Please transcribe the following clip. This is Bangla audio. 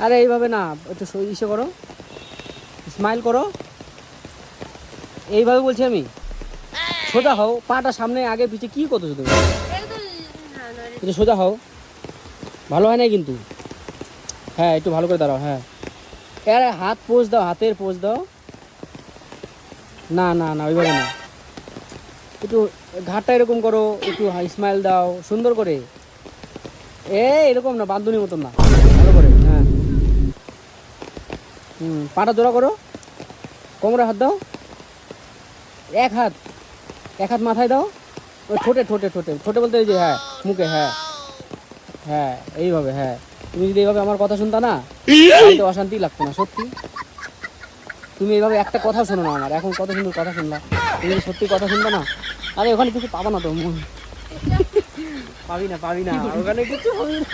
আরে, এইভাবে না, একটু ইসে করো। স্মাইল করো। এইভাবে বলছি আমি। সোজা হও, পাটা সামনে, আগে পিছিয়ে কি করতেছো তুমি? না। একটু সোজা হও। ভালো হয় নাই কিন্তু। হ্যাঁ একটু ভালো করে দাঁড়াও হ্যাঁ। আরে, হাত পোজ দাও, হাতের পোজ দাও। না না না, ওইভাবে না। একটু ঘাটটা এরকম করো, একটু স্মাইল দাও, সুন্দর করে। এ এরকম না বান্ধবীর মতন না। ভালো করে। হুম, পাটা জোড়া করো। কোমরে হাত দাও। এক হাত এক হাত মাথায় দাও। ওই ঠোঁটে ঠোঁটে ঠোঁটে। ঠোঁটে বলতে যে হ্যাঁ মুখে হ্যাঁ। হ্যাঁ এইভাবে হ্যাঁ। তুমি যদি এইভাবে আমার কথা শুনতা না তো অশান্তি লাগতো না, সত্যি। তুমি এইভাবে একটা কথা শোনো না আমার। এখন কত সুন্দর কথা শুনলা। তুমি সত্যি কথা শুনবা না, আরে ওখানে কিছু পাবো না তো পাবি না পাবি না। ওখানে কিছু পাবি না।